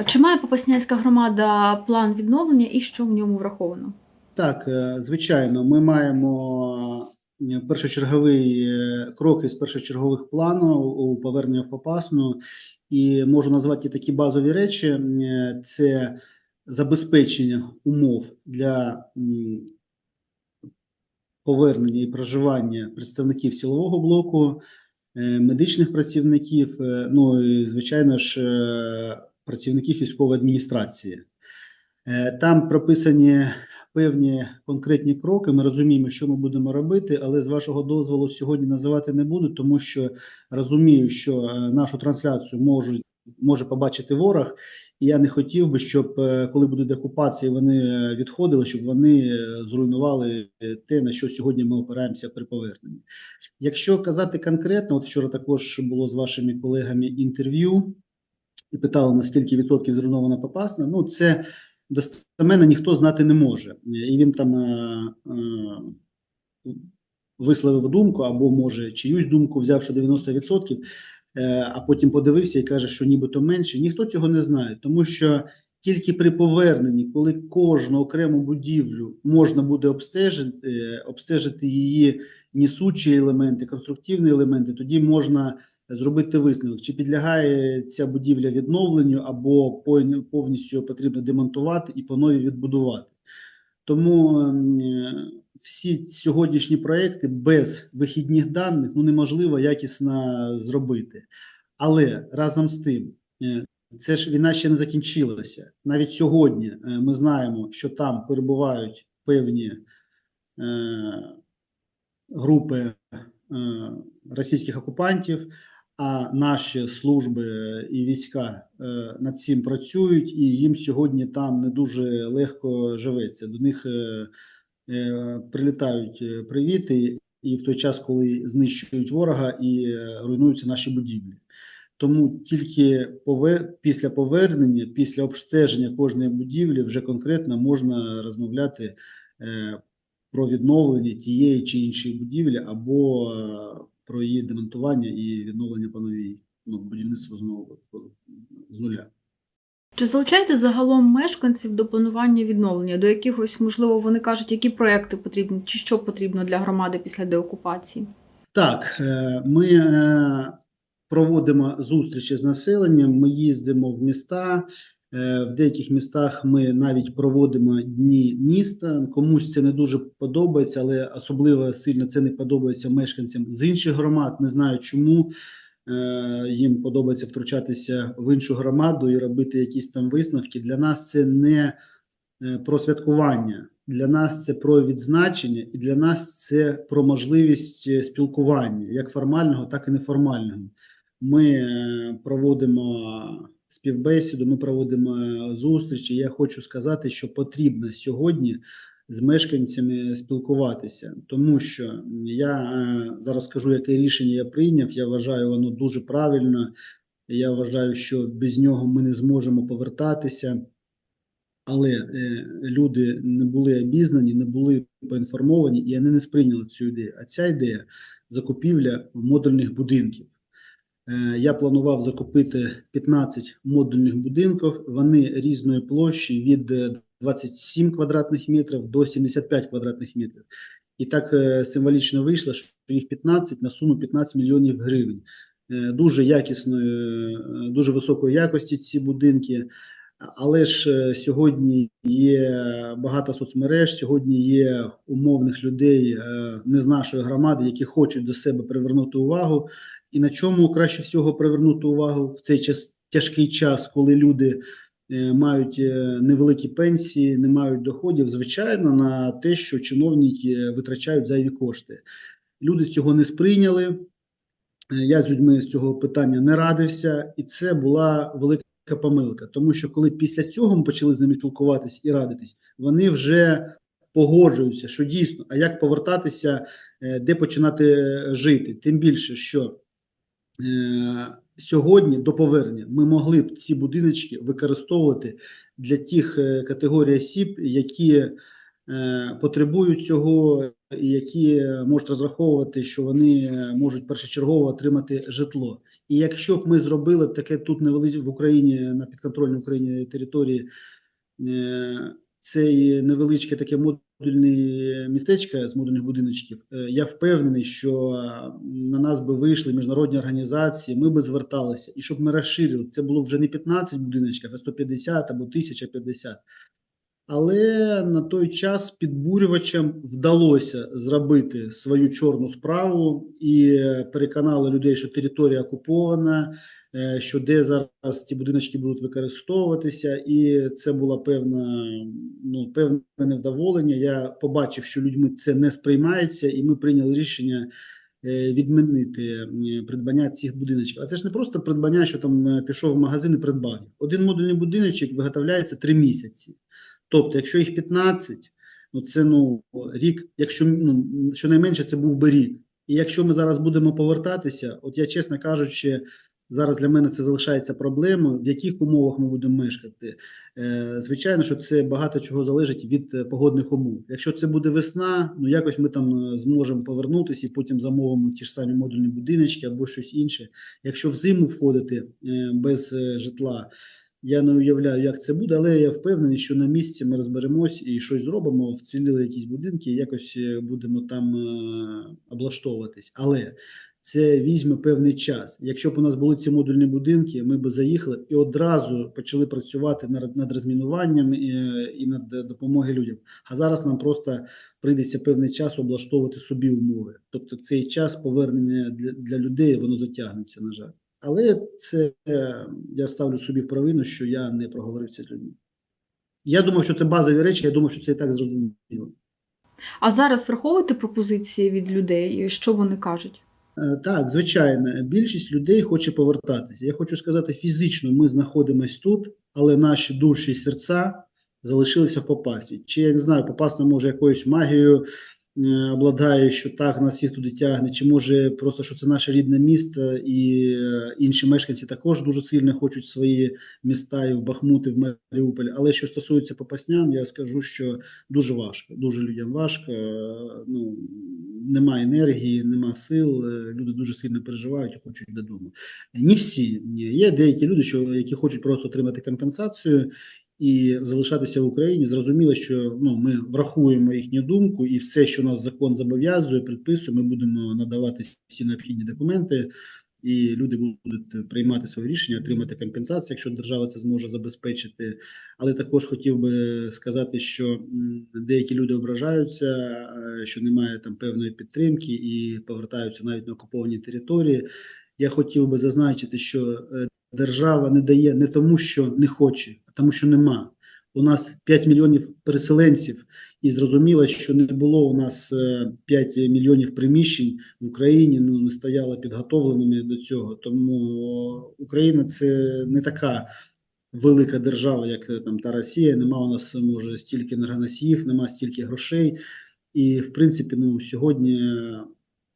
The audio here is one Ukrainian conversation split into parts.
Е, Чи має Попаснянська громада план відновлення і що в ньому враховано? Так, е, звичайно, ми маємо е, першочерговий е, кроки з першочергових планів у повернення в Попасну, і можу назвати такі базові речі: це забезпечення умов для повернення і проживання представників силового блоку, медичних працівників, ну і звичайно ж працівників військової адміністрації. Е, Там прописані певні конкретні кроки. Ми розуміємо, що ми будемо робити, але з вашого дозволу сьогодні називати не буду, тому що розумію, що е, нашу трансляцію можуть. Може побачити ворог, і я не хотів би, щоб е, коли буде деокупація, вони відходили, щоб вони зруйнували те, на що сьогодні ми опираємося при поверненні. Якщо казати конкретно, от вчора також було з вашими колегами інтерв'ю, і питали, на скільки відсотків зруйнована Попасна. Ну, це достеменно ніхто знати не може. І він там е, е, висловив думку, або може чиюсь думку взяв, що 90%, е, а потім подивився і каже, що нібито менше. Ніхто цього не знає, тому що тільки при поверненні, коли кожну окрему будівлю можна буде обстежити, е, обстежити її несучі елементи, конструктивні елементи, тоді можна зробити висновок, чи підлягає ця будівля відновленню, або пов- повністю потрібно демонтувати і по новій відбудувати. Тому ем, всі сьогоднішні проекти без вихідних даних ну неможливо якісно зробити. Але разом з тим, е, це ж війна ще не закінчилася. Навіть сьогодні е, ми знаємо, що там перебувають певні е, групи російських окупантів, а наші служби і війська е, над цим працюють, і їм сьогодні там не дуже легко живеться. До них е, е, прилітають е, привіти, і в той час, коли знищують ворога і е, руйнуються наші будівлі. Тому тільки після повернення, після обстеження кожної будівлі, вже конкретно можна розмовляти е, про відновлення тієї чи іншої будівлі або е, про її демонтування і відновлення по новій ну, будівництво знову з нуля. Чи залучаєте загалом мешканців до планування відновлення? До якихось, можливо, вони кажуть, які проекти потрібні, чи що потрібно для громади після деокупації? Так, е, ми е, проводимо зустрічі з населенням, ми їздимо в міста. Е, В деяких містах ми навіть проводимо дні міста. Комусь це не дуже подобається, але особливо сильно це не подобається мешканцям з інших громад. Не знаю чому. Е, Їм подобається втручатися в іншу громаду і робити якісь там висновки. Для нас це не е, про святкування. Для нас це про відзначення, і для нас це про можливість спілкування, як формального, так і неформального. Ми проводимо співбесіду, ми проводимо зустрічі. Я хочу сказати, що потрібно сьогодні з мешканцями спілкуватися, тому що я е, зараз скажу, яке рішення я прийняв. Я вважаю, воно дуже правильно. Я вважаю, що без нього ми не зможемо повертатися але е, люди не були обізнані, не були поінформовані, і вони не сприйняли цю ідею. А ця ідея закупівля модульних будинків. Е, я планував закупити 15 модульних будинків. Вони різної площі від е, 27 квадратних метрів до 75 квадратних метрів. І так е, символічно вийшло, що їх 15 на суму 15 мільйонів гривень. Е, Дуже якісної, е, дуже високої якості ці будинки. Але ж е, сьогодні є багато соцмереж, сьогодні є умовних людей е, не з нашої громади, які хочуть до себе привернути увагу. І на чому краще всього привернути увагу в цей час тяжкий час, коли люди е, мають невеликі пенсії, не мають доходів, звичайно, на те, що чиновники витрачають зайві кошти. Люди цього не сприйняли. Я з людьми з цього питання не радився, і це була велика помилка. Тому що коли після цього ми почали з ними спілкуватись і радитись, вони вже погоджуються, що дійсно, а як повертатися, е, де починати е, жити. Тим більше, що е, сьогодні до повернення ми могли б ці будиночки використовувати для тих е, категорій осіб, які потребують цього, і які можуть розраховувати, що вони е, можуть першочергово отримати житло. І якщо б ми зробили б таке тут невеличке в Україні на підконтрольній Україні території, е, це невеличке таке модульне містечко з модульних будиночків, е, я впевнений, що е, на нас би вийшли міжнародні організації, ми би зверталися, і щоб ми розширили, це було вже не 15 будиночків, а 150 або 1050. Але на той час підбурювачам вдалося зробити свою чорну справу і переконали людей, що територія окупована, е, що де зараз ці будиночки будуть використовуватися, і це було певна, ну, певне невдоволення. Я побачив, що людьми це не сприймається, і ми прийняли рішення е, відмінити е, придбання цих будиночків. А це ж не просто придбання, що там пішов в магазин і придбав. Один модульний будиночок виготовляється три місяці. Тобто, якщо їх 15, ну це ну рік, якщо ну щонайменше це був би рік. І якщо ми зараз будемо повертатися, от я чесно кажучи, зараз для мене це залишається проблемою, в яких умовах ми будемо мешкати. Е, звичайно, що це багато чого залежить від е, погодних умов. Якщо це буде весна, ну якось ми там е, зможемо повернутися і потім замовимо ті ж самі модульні будиночки або щось інше. Якщо в зиму входити е, без житла. Я не уявляю, як це буде, але я впевнений, що на місці ми розберемось і щось зробимо, вціліли якісь будинки, якось е, будемо там е, облаштовуватись. Але це візьме певний час. Якщо б у нас були ці модульні будинки, ми б заїхали і одразу почали працювати над, розмінуванням і, і над допомогою людям. А зараз нам просто прийдеться певний час облаштовувати собі умови. Тобто цей час повернення для людей воно затягнеться, на жаль. Але це е, я ставлю собі в провину, що я не проговорився з людьми. Я думав, що це базові речі, я думав, що це і так зрозуміло. А зараз враховуєте пропозиції від людей, що вони кажуть? Е, Так, звичайно, більшість людей хоче повертатися. Я хочу сказати, фізично ми знаходимося тут, але наші душі і серця залишилися в Попасі. Чи я не знаю, Попасна може якоюсь магією обладає, що так нас всіх туди тягне, чи може просто що це наше рідне місто, і е, інші мешканці також дуже сильно хочуть свої міста і в Бахмут, в Маріуполь. Але що стосується Попаснян, я скажу, що дуже важко, дуже людям важко. е, Ну немає енергії, нема сил. е, Люди дуже сильно переживають хочуть додому. Не всі ні. є деякі люди, що які хочуть просто отримати компенсацію. І залишатися в Україні зрозуміло, що ну ми врахуємо їхню думку, і все, що нас закон зобов'язує, предписує, ми будемо надавати всі необхідні документи, і люди будуть приймати своє рішення, отримати компенсацію, якщо держава це зможе забезпечити. Але також хотів би сказати, що деякі люди ображаються, е, що немає там певної підтримки і повертаються навіть на окуповані території. Я хотів би зазначити, що е, держава не дає не тому, що не хоче, а тому, що нема. У нас 5 мільйонів переселенців, і зрозуміло, що не було у нас е, 5 мільйонів приміщень в Україні, ну не стояла підготовленими до цього. Тому Україна це не така велика держава, як е, там та Росія. Нема у нас може стільки енергоносіїв, нема стільки грошей. І в принципі, ну сьогодні е,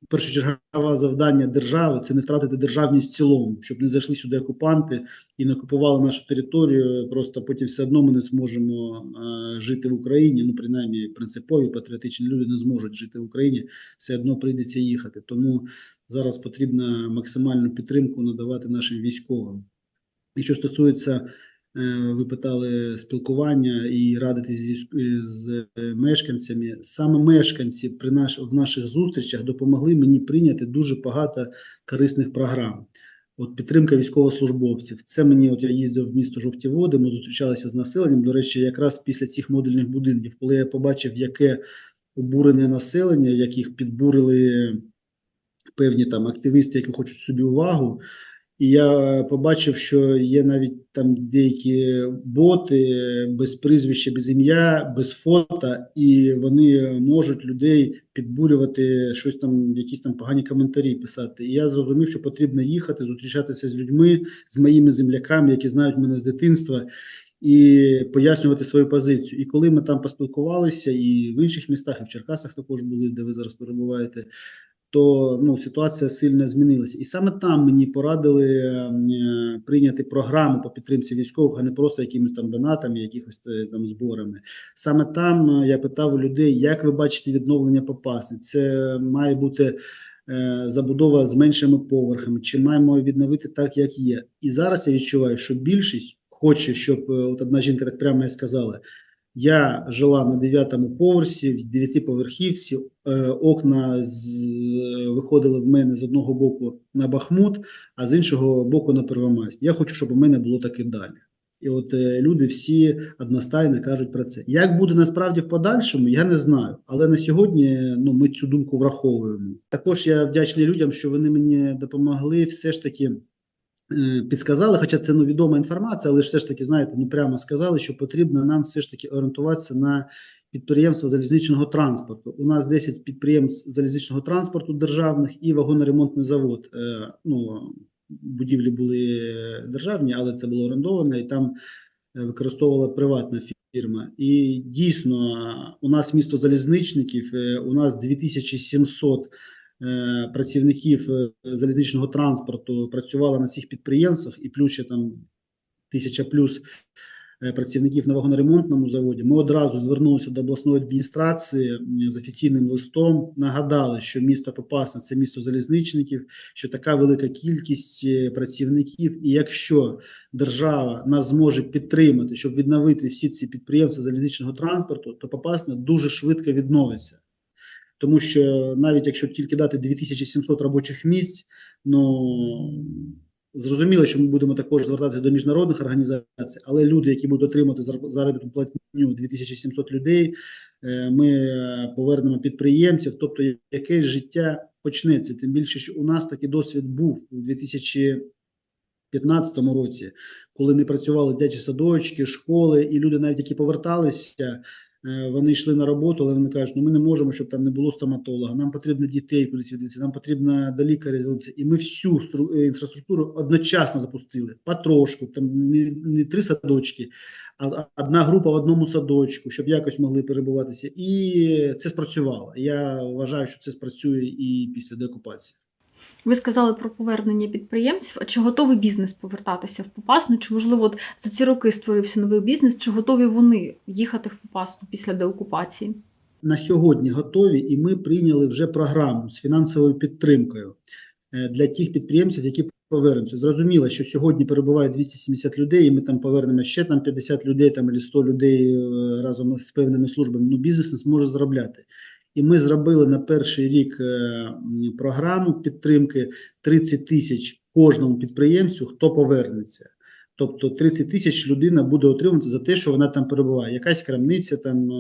першочергове завдання держави це не втратити державність в цілому, щоб не зайшли сюди окупанти і не окупували нашу територію. Просто потім все одно ми не зможемо е, жити в Україні. Ну, принаймні, принципові патріотичні люди не зможуть жити в Україні. Все одно прийдеться їхати. Тому зараз потрібно максимальну підтримку надавати нашим військовим. І що стосується, ви питали спілкування і радитись з е, мешканцями. Саме мешканці при наш, в наших зустрічах допомогли мені прийняти дуже багато корисних програм. От підтримка військовослужбовців. Це мені, от я їздив в місто Жовті Води, ми зустрічалися з населенням. До речі, якраз після цих модульних будинків, коли я побачив, яке обурення населення, яких підбурили певні там активісти, які хочуть собі увагу. І я побачив, що є навіть там деякі боти без прізвища, без ім'я, без фото, і вони можуть людей підбурювати щось там, якісь там погані коментарі писати. І я зрозумів, що потрібно їхати, зустрічатися з людьми, з моїми земляками, які знають мене з дитинства, і пояснювати свою позицію. І коли ми там поспілкувалися, і в інших містах, і в Черкасах також були, де ви зараз перебуваєте. То ну, ситуація сильно змінилася. І саме там мені порадили е, прийняти програму по підтримці військових, а не просто якимись там донатами, якихось е, там зборами. Саме там е, я питав у людей, як ви бачите відновлення Попасни? Це має бути забудова з меншими поверхами, чи маємо відновити так, як є. І зараз я відчуваю, що більшість хоче, щоб от одна жінка так прямо і сказала. Я жила на дев'ятому поверсі, в дев'ятиповерхівці. Е, окна з, виходили в мене з одного боку на Бахмут, а з іншого боку на Первомайськ. Я хочу, щоб у мене було так і далі. І от е, люди всі одностайно кажуть про це. Як буде насправді в подальшому, я не знаю. Але на сьогодні ну, ми цю думку враховуємо. Також я вдячний людям, що вони мені допомогли все ж таки. Е, Підсказали, хоча це ну, відома інформація, але все ж таки, знаєте, ну прямо сказали, що потрібно нам все ж таки орієнтуватися на підприємства залізничного транспорту. У нас 10 підприємств залізничного транспорту державних і вагоноремонтний завод. Е, Ну, будівлі були державні, але це було орендоване, і там е, використовувала приватна фірма. І дійсно, у нас місто залізничників, е, у нас 2700 е, працівників е, залізничного транспорту працювало на цих підприємствах, і плюс ще там тисяча плюс е, працівників на вагоноремонтному заводі. Ми одразу звернулися до обласної адміністрації з офіційним листом. Нагадали, що місто Попасна це місто залізничників, що така велика кількість е, працівників, і якщо держава нас зможе підтримати, щоб відновити всі ці підприємства залізничного транспорту, то Попасна дуже швидко відновиться. Тому що навіть якщо тільки дати 2700 робочих місць, ну зрозуміло, що ми будемо також звертатися до міжнародних організацій, але люди, які будуть отримати зар- заробітну платню 2700 людей, е, ми е, повернемо підприємців. Тобто, якесь життя почнеться. Тим більше, що у нас такий досвід був у 2015 році, коли не працювали дитячі садочки, школи, і люди, навіть які поверталися. Е, Вони йшли на роботу, але вони кажуть, ну ми не можемо, щоб там не було стоматолога. Нам потрібно дітей кудись відвести, нам потрібно до лікаря звернутися. І ми всю стру- е, інфраструктуру одночасно запустили. Потрошку, там не, не три садочки, а одна група в одному садочку, щоб якось могли перебуватися. І це спрацювало. Я вважаю, що це спрацює і після деокупації. Ви сказали про повернення підприємців. А чи готовий бізнес повертатися в Попасну? Чи можливо от за ці роки створився новий бізнес? Чи готові вони їхати в Попасну після деокупації? на сьогодні готові, і ми прийняли вже програму з фінансовою підтримкою е, для тих підприємців, які повернуться. Зрозуміло, що сьогодні перебуває 270 людей, і ми там повернемо ще там 50 людей, там або 100 людей е, разом з певними службами. Ну, бізнес не зможе заробляти. І ми зробили на перший рік е, програму підтримки 30 тисяч кожному підприємцю, хто повернеться. Тобто 30 тисяч людина буде отримувати за те, що вона там перебуває. Якась крамниця там е,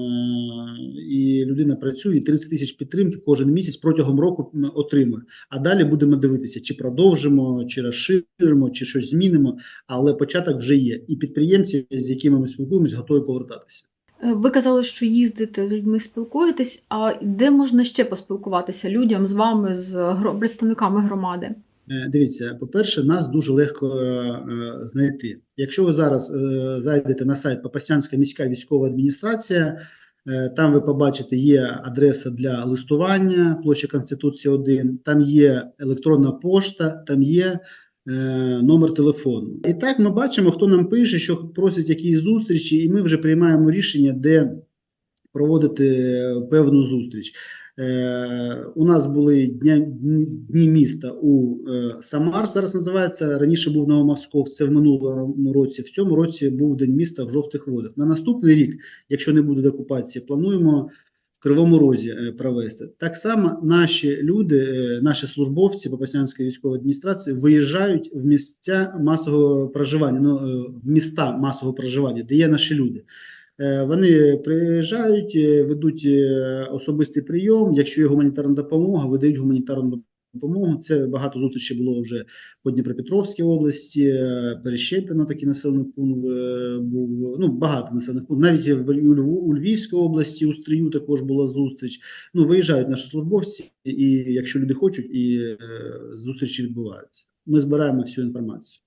і людина працює, і 30 тисяч підтримки кожен місяць протягом року отримує. А далі будемо дивитися, чи продовжимо, чи розширимо, чи щось змінимо. Але початок вже є. І підприємці, з якими ми спілкуємось, готові повертатися. Ви казали, що їздите з людьми, спілкуєтесь. А де можна ще поспілкуватися людям з вами, з представниками громади? Е, Дивіться, по-перше, нас дуже легко е, е, знайти. Якщо ви зараз зайдете на сайт Попасянська міська військова адміністрація, там ви побачите, є адреса для листування, площа Конституції 1, там є електронна пошта, там є номер телефону. І так ми бачимо, хто нам пише, що просить якісь зустрічі, і ми вже приймаємо рішення, де проводити е, певну зустріч. Е, у нас були дні, міста у е, Самар, зараз називається. Раніше був Новомосков, це в минулому році. В цьому році був День міста в жовтих водах. На наступний рік, якщо не буде деокупації, плануємо Кривому Розі е, провести. Так само наші люди, е, наші службовці Попаснянської військової адміністрації виїжджають в місця масового проживання, ну е, в міста масового проживання, де є наші люди. Вони приїжджають, ведуть особистий прийом. Якщо є гуманітарна допомога, видають гуманітарну допомогу. Це багато зустрічей було вже по Дніпропетровській області, Перещепіно такий населений пункт був. Ну багато населених. Навіть у Львівській області, у стрію також була зустріч. Ну виїжджають наші службовці, і якщо люди хочуть, і е, зустрічі відбуваються. Ми збираємо всю інформацію.